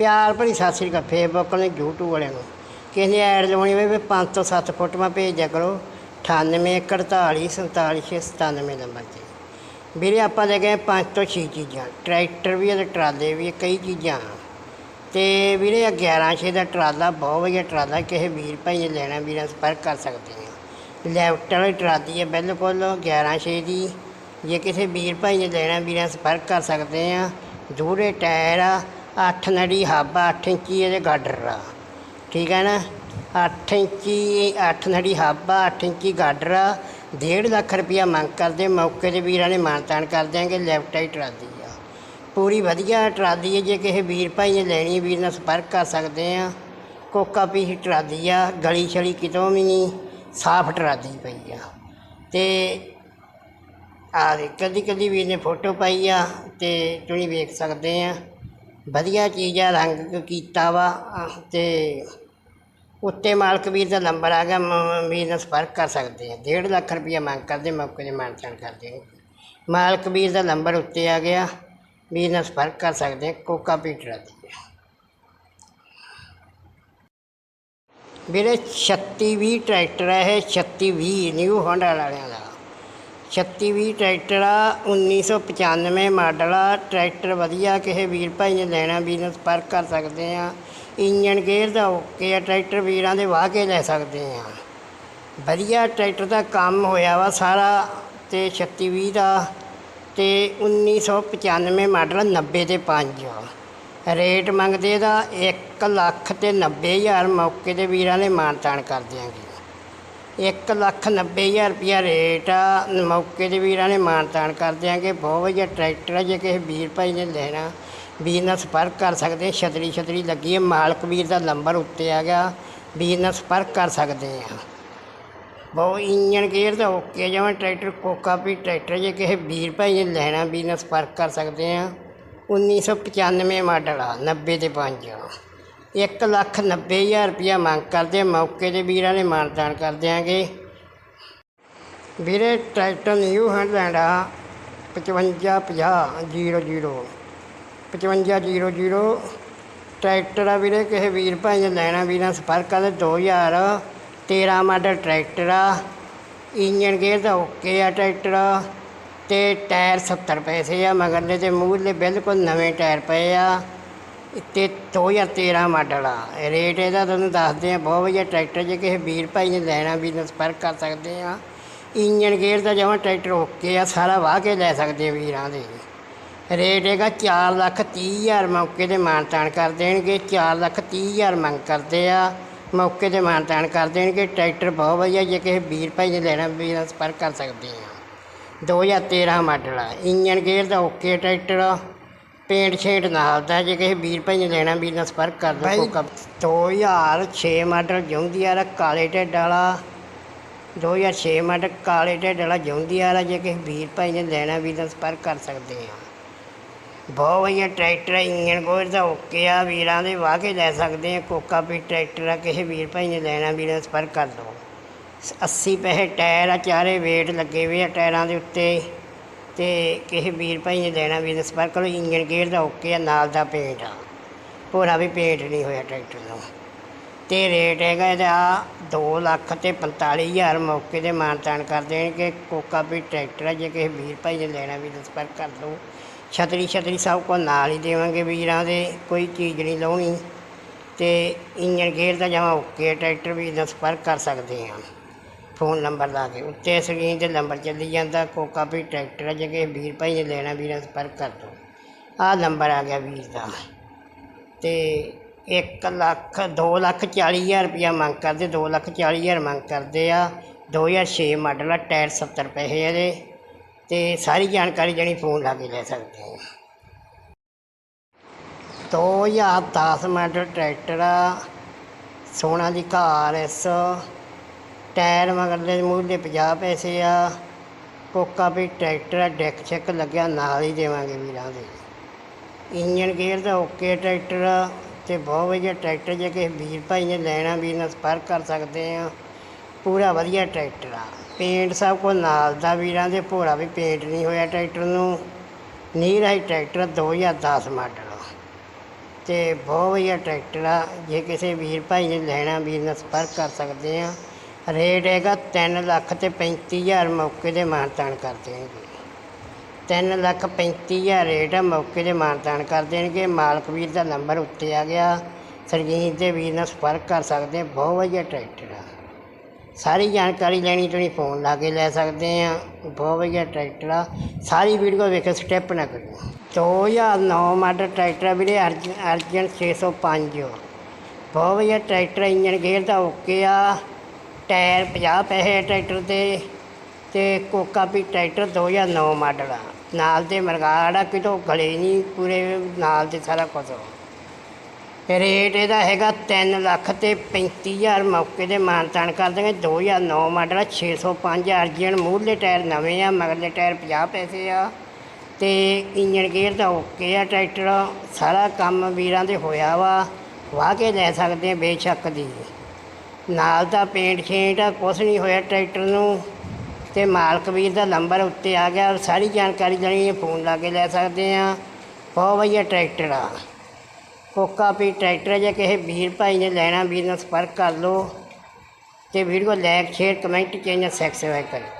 ਪਿਆਰ ਭਰੀ ਸਤਿ ਸ੍ਰੀ ਅਕਾਲ ਫੇਸਬੁੱਕ ਨੇ YouTube ਵਾਲਿਆਂ ਨੂੰ। ਕਿਸੇ ਨੇ ਐਡ ਲਵਾਉਣੀ ਹੋਵੇ ਵੀ 5 ਤੋਂ 7 ਫੋਟੋਆਂ ਭੇਜਿਆ ਕਰੋ। 98 48 47 97 ਨੰਬਰ ਤੇ ਵੀਰੇ ਆਪਾਂ ਲੈ ਗਏ ਪੰਜ ਤੋਂ ਛੇ ਚੀਜ਼ਾਂ। ਟਰੈਕਟਰ ਵੀ ਹੈ ਤੇ ਟਰਾਲੇ ਵੀ ਹੈ, ਕਈ ਚੀਜ਼ਾਂ ਤੇ ਵੀਰੇ ਆਹ 11 ਛੇ ਦਾ ਟਰਾਲਾ ਬਹੁਤ ਵਧੀਆ ਟਰਾਲਾ ਕਿਸੇ ਵੀਰ ਭਾਈ ਨੇ ਲੈਣਾ ਵੀਰਾਂ ਸੰਪਰਕ ਕਰ ਸਕਦੇ ਆ ਲੈਫਟ ਵਾਲੀ ਟਰਾਲੀ ਹੈ ਬਿਲਕੁਲ 11 ਛੇ ਦੀ। ਜੇ ਕਿਸੇ ਵੀਰ ਭਾਈ ਨੇ ਲੈਣਾ ਵੀਰਾਂ ਸੰਪਰਕ ਕਰ ਸਕਦੇ ਆ। ਦੂਰੇ ਟਾਇਰ ਆ 8 ਨੜੀ ਹਾਬਾ ਆ 8 ਇੰਚੀ ਇਹਦੇ ਗਾਡਰ ਆ। ਠੀਕ ਹੈ ਨਾ? 8 ਇੰਚੀ 8 ਨੜੀ ਹਾਬਾ ਆ 8 ਇੰਚੀ ਗਾਡਰ ਆ। 1.5 ਲੱਖ ਰੁਪਇਆ ਮੰਗ ਕਰਦੇ, ਮੌਕੇ ਤੇ ਵੀਰਾਂ ਨੇ ਮਾਨਤਾਨ ਕਰ ਦਿਆਂਗੇ, ਲੈਫਟ ਆਈ ਟਰਾਲੀ ਆ। ਪੂਰੀ ਵਧੀਆ ਟਰਾਲੀ ਹੈ ਜੇ ਕਿਸੇ ਵੀਰ ਭਾਈ ਨੇ ਲੈਣੀ, ਵੀਰ ਨਾਲ ਸੰਪਰਕ ਕਰ ਸਕਦੇ ਆ। ਕੋਕਾ ਪੀਸ ਟਰਾਲੀ ਆ, ਗਲੀ ਛਲੀ ਕਿਤੋਂ ਵੀ ਨਹੀਂ, ਸਾਫ਼ ਟਰਾਲੀ ਪਈ ਆ। ਤੇ ਆ ਦੇ ਕਦੀ ਕਦੀ ਵੀਰ ਨੇ ਫੋਟੋ ਪਾਈ ਆ, ਤੇ ਤੁਸੀਂ ਵੇਖ ਸਕਦੇ ਆ। ਵਧੀਆ ਚੀਜ਼ ਆ, ਰੰਗ ਕੀਤਾ ਵਾ ਅਤੇ ਉੱਤੇ ਮਾਲਕ ਵੀਰ ਦਾ ਨੰਬਰ ਆ ਗਿਆ, ਮ- ਵੀਰ ਨਾਲ ਸੰਪਰਕ ਕਰ ਸਕਦੇ ਆ। ਡੇਢ ਲੱਖ ਰੁਪਈਆ ਮੰਗ ਕਰਦੇ, ਮੌਕੇ ਦੇ ਮਾਨਤਾਨ ਕਰਦੇ ਆ। ਮਾਲਕ ਵੀਰ ਦਾ ਨੰਬਰ ਉੱਤੇ ਆ ਗਿਆ, ਵੀਰ ਨਾਲ ਸੰਪਰਕ ਕਰ ਸਕਦੇ ਆ, ਕੋਕਾ ਪੀਟਰਾ ਦੀ ਵੀਰੇ 3620 ਟਰੈਕਟਰ ਹੈ ਇਹ 3620 ਨਿਊ ਹੋਂਡਾ ਵਾਲਿਆਂ ਦਾ। 3620 ਟਰੈਕਟਰ ਆ 1995 ਮਾਡਲ ਆ, ਟਰੈਕਟਰ ਵਧੀਆ, ਕਿਸੇ ਵੀਰ ਭਾਈ ਨੇ ਲੈਣਾ ਵੀਰ ਨਾਲ ਸੰਪਰਕ ਕਰ ਸਕਦੇ ਆ। ਇੰਜਨ ਗੇਅਰ ਦਾ ਓਕੇ ਆ, ਟਰੈਕਟਰ ਵੀਰਾਂ ਦੇ ਵਾਹ ਕੇ ਲੈ ਸਕਦੇ ਆ। ਵਧੀਆ ਟਰੈਕਟਰ ਦਾ ਕੰਮ ਹੋਇਆ ਵਾ ਸਾਰਾ, ਤੇ 3620 ਦਾ, ਤੇ 1995 ਮਾਡਲ 90 ਦੇ 5 ਰੇਟ ਮੰਗਦੇ ਦਾ 1 ਲੱਖ ਤੇ 90 ਹਜ਼ਾਰ ਮੌਕੇ ਤੇ ਵੀਰਾਂ ਨੇ ਮਾਨਤਾਨ ਕਰ ਦਿਆਂਗੇ। ਇੱਕ ਲੱਖ ਨੱਬੇ ਹਜ਼ਾਰ ਰੁਪਇਆ ਰੇਟ ਆ। ਮੌਕੇ ਦੇ ਵੀਰਾਂ ਨੇ ਮਾਨਤਾਨ ਕਰ ਦਿਆਂਗੇ ਬਹੁਤ ਵਧੀਆ ਟਰੈਕਟਰ ਆ, ਜੇ ਕਿਸੇ ਵੀਰ ਭਾਈ ਨੇ ਲੈਣਾ। ਵੀਰ ਨਾਲ ਸੰਪਰਕ ਕਰ ਸਕਦੇ ਆ, ਛਤਰੀ ਛਤਰੀ ਲੱਗੀ ਹੈ ਮਾਲਕ ਵੀਰ ਦਾ ਨੰਬਰ ਉੱਤੇ ਆ ਗਿਆ। ਵੀਰ ਨਾਲ ਸੰਪਰਕ ਕਰ ਸਕਦੇ ਆ। ਬਹੁਤ ਇੰਜਨ ਗੇਅਰ ਦਾ ਓਕੇ ਜਿਵੇਂ ਟਰੈਕਟਰ ਕੋਕਾ ਵੀ ਟਰੈਕਟਰ ਜੇ ਕਿਸੇ ਵੀਰ ਭਾਈ ਨੇ ਲੈਣਾ, ਵੀਰ ਨਾਲ ਸੰਪਰਕ ਕਰ ਸਕਦੇ ਆ। 1995 ਮਾਡਲ ਆ 90 ਤੇ 5 ਇੱਕ ਲੱਖ ਨੱਬੇ ਹਜ਼ਾਰ ਰੁਪਇਆ ਮੰਗ ਕਰਦੇ ਮੌਕੇ ਦੇ ਵੀਰਾਂ ਨੇ ਮਾਨਤਾਨ ਕਰ ਦਿਆਂਗੇ। ਵੀਰੇ, ਟਰੈਕਟਰ ਨਿਊ ਹੈਂਡਲੈਂਡ ਆ। 5550 5500 ਟਰੈਕਟਰ ਆ ਵੀਰੇ, ਕਿਸੇ ਵੀਰ ਭਾਈ ਨੇ ਲੈਣਾ। ਵੀਰਾਂ ਸੰਪਰਕ ਕਰਦੇ 2013 ਮਾਡਲ ਟਰੈਕਟਰ ਆ। ਇੰਜਨ ਗੇਅਰ ਦਾ ਓਕੇ ਆ ਟਰੈਕਟਰ। ਤੇ ਟਾਇਰ 70 ਪੈਸੇ ਆ, ਮਗਰਲੇ ਤੇ ਮੂਹਰਲੇ ਬਿਲਕੁਲ ਨਵੇਂ ਟਾਇਰ ਪਏ ਆ। ਤੇ 2013 ਮਾਡਲ ਆ। ਰੇਟ ਇਹਦਾ ਤੁਹਾਨੂੰ ਦੱਸਦੇ ਆ, ਬਹੁਤ ਵਧੀਆ ਟਰੈਕਟਰ ਜੇ ਕਿਸੇ ਵੀਰ ਭਾਈ ਨੇ ਲੈਣਾ ਵੀ ਸੰਪਰਕ ਕਰ ਸਕਦੇ ਆ। ਇੰਜਨ ਗੇਅਰ ਦਾ ਜਮਾਂ ਟਰੈਕਟਰ ਓਕੇ ਆ, ਸਾਰਾ ਵਾਹ ਕੇ ਲੈ ਸਕਦੇ ਵੀਰਾਂ ਦੇ। ਰੇਟ ਹੈਗਾ 4 ਲੱਖ 30 ਹਜ਼ਾਰ ਮੌਕੇ ਤੇ ਮਾਨਤਾਨ ਕਰ ਦੇਣਗੇ 4 ਲੱਖ 30 ਹਜ਼ਾਰ ਮੰਗ ਕਰਦੇ ਆ, ਮੌਕੇ ਤੇ ਮਾਨਤਾਨ ਕਰ ਦੇਣਗੇ। ਟਰੈਕਟਰ ਬਹੁਤ ਵਧੀਆ ਜੇ ਕਿਸੇ ਵੀਰ ਭਾਈ ਨੇ ਲੈਣਾ ਵੀਰ ਸੰਪਰਕ ਕਰ ਸਕਦੇ ਆ। 2013 ਮਾਡਲ ਆ। ਇੰਜਨ ਗੇਅਰ ਦਾ ਓਕੇ ਟਰੈਕਟਰ। ਆ ਪੇਂਟ ਛੇਂਟ ਨਾਲ ਦਾ ਜੇ ਕਿਸੇ ਵੀਰ ਭਾਈ ਨੇ ਲੈਣਾ ਵੀਰ ਨਾਲ ਸੰਪਰਕ ਕਰ ਲਓ ਕੋਕਾ 2006 ਮਾਡਲ ਜੌਂਦੀਆਰ ਕਾਲੇ ਢਿੱਡ ਵਾਲਾ। 2006 ਮਾਡਲ ਕਾਲੇ ਢਿੱਡ ਵਾਲਾ ਜੌਂਦੀਆਰ ਆ ਜੇ ਕਿਸੇ ਵੀਰ ਭਾਈ ਨੇ ਲੈਣਾ ਵੀਰ ਨਾਲ ਸੰਪਰਕ ਕਰ ਸਕਦੇ ਆ। ਬਹੁਤ ਵਧੀਆ ਟਰੈਕਟਰ ਆ ਇੰਜਨ ਗੋਰ ਦਾ ਓਕੇ ਆ ਵੀਰਾਂ ਦੇ ਵਾਹ ਕੇ ਲੈ ਸਕਦੇ ਆ ਕੋਕਾ ਵੀ ਟਰੈਕਟਰ ਆ ਕਿਸੇ ਵੀਰ ਭਾਈ ਨੇ ਲੈਣਾ ਵੀਰ ਨਾਲ ਸੰਪਰਕ ਕਰ ਲਓ। 80 ਪੈਸੇ ਟਾਇਰ ਆ ਚਾਰੇ ਵੇਟ ਲੱਗੇ ਹੋਏ ਆ ਟਾਇਰਾਂ ਦੇ ਉੱਤੇ। ਤੇ ਕਿਸੇ ਵੀਰ ਭਾਈ ਨੇ ਲੈਣਾ ਵੀਰ ਨਾਲ ਸੰਪਰਕ ਕਰੋ ਇੰਜਨ ਗੇਅਰ ਦਾ ਓਕੇ ਆ ਨਾਲ ਦਾ ਪੇਂਟ ਆ। ਪੂਰਾ ਵੀ ਪੇਂਟ ਨਹੀਂ ਹੋਇਆ ਟਰੈਕਟਰ ਨੂੰ। ਤੇ ਰੇਟ ਹੈਗਾ ਇਹਦਾ 2 ਲੱਖ ਤੇ 45 ਹਜ਼ਾਰ ਮੌਕੇ ਦੇ ਮਾਨਤਾਨ ਕਰ ਦੇਣਗੇ। ਕੋਕਾ ਵੀ ਟਰੈਕਟਰ ਆ ਜੇ ਕਿਸੇ ਵੀਰ ਭਾਈ ਨੇ ਲੈਣਾ ਵੀ ਤਾਂ ਸੰਪਰਕ ਕਰ ਲਓ ਛਤਰੀ ਛਤਰੀ ਸਭ ਕੋ ਨਾਲ ਹੀ ਦੇਵਾਂਗੇ ਵੀਰਾਂ ਦੇ ਕੋਈ ਚੀਜ਼ ਨਹੀਂ ਲਾਉਣੀ। ਤੇ ਇੰਜਨ ਗੇਅਰ ਦਾ ਜਮਾ ਓਕੇ ਆ, ਟਰੈਕਟਰ ਵੀ ਸੰਪਰਕ ਕਰ ਸਕਦੇ ਆ ਫੋਨ ਨੰਬਰ ਲਾ ਕੇ ਉੱਤੇ ਸਕਰੀਨ ਤੇ ਨੰਬਰ ਚੱਲੀ ਜਾਂਦਾ, ਕੋਕਾ ਵੀ ਟਰੈਕਟਰ ਆ ਜੇ ਕਿਸੇ ਵੀਰ ਭਾਈ ਨੇ ਲੈਣਾ ਵੀਰਾਂ ਸੰਪਰਕ ਕਰ ਲਓ ਆਹ ਨੰਬਰ ਆ ਗਿਆ ਵੀਰ ਦਾ। ਤੇ 1 ਲੱਖ 2 ਲੱਖ 40 ਹਜ਼ਾਰ ਰੁਪਇਆ ਮੰਗ ਕਰਦੇ 2 ਲੱਖ 40 ਹਜ਼ਾਰ ਮੰਗ ਕਰਦੇ ਆ। 2006 ਮਾਡਲ ਆ, ਟਾਇਰ 70 ਪੈਸੇ ਇਹਦੇ। ਤੇ ਸਾਰੀ ਜਾਣਕਾਰੀ ਜਣੀ ਫੋਨ ਲਾ ਕੇ ਲੈ ਸਕਦੇ ਆ। 2010 ਮਾਡਲ ਟਰੈਕਟਰ ਆ, ਸੋਨਾ ਦੀ ਕਾਰ ਐਸ। ਟਾਇਰ ਮਗਰਲੇ ਮੂਹਰੇ 50 ਪੈਸੇ ਆ। ਕੋਕਾ ਵੀ ਟਰੈਕਟਰ ਆ, ਡੈਕ ਚੈੱਕ ਲੱਗਿਆ, ਨਾਲ ਹੀ ਦੇਵਾਂਗੇ ਵੀਰਾਂ ਦੇ। ਇੰਜਨ ਗੇਅਰ ਦਾ ਓਕੇ ਟਰੈਕਟਰ ਆ, ਤੇ ਬਹੁਤ ਵਧੀਆ ਟਰੈਕਟਰ ਜੇ ਕਿਸੇ ਵੀਰ ਭਾਈ ਨੇ ਲੈਣਾ, ਵੀਰ ਨਾਲ ਸੰਪਰਕ ਕਰ ਸਕਦੇ ਆ। ਪੂਰਾ ਵਧੀਆ ਟਰੈਕਟਰ ਆ। ਪੇਂਟ ਸਭ ਕੋ ਨਾਲ ਦਾ ਵੀਰਾਂ ਦੇ, ਭੋਰਾ ਵੀ ਪੇਂਟ ਨਹੀਂ ਹੋਇਆ ਟਰੈਕਟਰ ਨੂੰ। ਨੀਰਾ ਹੀ ਟਰੈਕਟਰ 2010 ਮਾਡਲ ਤੇ ਤੇ ਬਹੁਤ ਵਧੀਆ ਟਰੈਕਟਰ ਆ, ਜੇ ਕਿਸੇ ਵੀਰ ਭਾਈ ਨੇ ਲੈਣਾ, ਵੀਰ ਨਾਲ ਸੰਪਰਕ ਕਰ ਸਕਦੇ ਆ। ਰੇਟ ਹੈਗਾ 3 ਲੱਖ ਤੇ 35000 ਮੌਕੇ ਦੇ ਮਾਨਤਾਨ ਕਰ ਦੇਣਗੇ। 3 ਲੱਖ 35000 ਰੇਟ ਆ ਮੌਕੇ ਦੇ ਮਾਨਤਾਨ ਕਰ ਦੇਣਗੇ। ਮਾਲਕ ਵੀਰ ਦਾ ਨੰਬਰ ਉੱਤੇ ਆ ਗਿਆ। ਸਰਜੀਤ ਦੇ ਵੀਰ ਨਾਲ ਸੰਪਰਕ ਕਰ ਸਕਦੇ ਬਹੁਤ ਵਧੀਆ ਟਰੈਕਟਰ ਆ। ਸਾਰੀ ਜਾਣਕਾਰੀ ਲੈਣੀ ਤੁਸੀਂ ਫੋਨ ਲਾ ਕੇ ਲੈ ਸਕਦੇ ਆ ਬਹੁਤ ਵਧੀਆ ਟਰੈਕਟਰ ਆ। ਸਾਰੀ ਵੀਡੀਓ ਵੇਖੋ, ਸਟੈਪ ਨਾ ਕਰਿਓ। 2009 ਮਾਡਲ ਟਰੈਕਟਰ ਆ ਵੀਰੇ ਅਰਜਨ ਅਰਜਨ 605 ਬਹੁਤ ਵਧੀਆ ਟਰੈਕਟਰ ਇੰਜਨ ਗੇਅਰ ਦਾ ਓਕੇ ਆ। ਟਾਇਰ 50 ਪੈਸੇ ਆ ਟਰੈਕਟਰ ਤੇ ਤੇ ਕੋਕਾ ਵੀ ਟਰੈਕਟਰ 2009 ਮਾਡਲ ਆ। ਨਾਲ ਦੇ ਮਰਗਾੜਾ ਕਿਤੋਂ ਗਲੇ ਨਹੀਂ, ਪੂਰੇ ਨਾਲ ਦੇ ਸਾਰਾ ਕੁਝ ਰੇਟ ਇਹਦਾ ਹੈਗਾ 3 ਲੱਖ ਤੇ 35000 ਮੌਕੇ ਦੇ ਮਾਨਤਾਨ ਕਰ ਦੇਂਗੇ 2009 ਮਾਡਲ ਆ 605 ਅਰਜਨ ਮੂਹਰਲੇ ਟਾਇਰ ਨਵੇਂ ਆ, ਮਗਰਲੇ ਟਾਇਰ 50 ਪੈਸੇ ਆ। ਤੇ ਇੰਜਨ ਗੇਅਰ ਦਾ ਓਕੇ ਆ ਟਰੈਕਟਰ, ਸਾਰਾ ਕੰਮ ਵੀਰਾਂ ਦੇ ਹੋਇਆ ਵਾ। ਵਾਹ ਕੇ ਲੈ ਸਕਦੇ ਆ ਬੇਸ਼ੱਕ ਦੀ। ਨਾਲ ਦਾ ਪੇਂਟ ਛੇਂਟ ਕੁਛ ਨਹੀਂ ਹੋਇਆ ਟਰੈਕਟਰ ਨੂੰ। ਤੇ ਮਾਲਕ ਵੀਰ ਦਾ ਨੰਬਰ ਉੱਤੇ ਆ ਗਿਆ। ਸਾਰੀ ਜਾਣਕਾਰੀ ਲੈਣੀ ਫੋਨ ਲਾ ਕੇ ਲੈ ਸਕਦੇ ਆ ਬਹੁਤ ਵਧੀਆ ਟਰੈਕਟਰ ਆ। ਕੋਕਾ ਵੀ ਟਰੈਕਟਰ ਜੇ ਕਿਸੇ ਵੀਰ ਭਾਈ ਨੇ ਲੈਣਾ, ਵੀਰ ਨਾਲ ਸੰਪਰਕ ਕਰ ਲਓ। ਤੇ video like, share, comment channel subscribe ਕਰੋ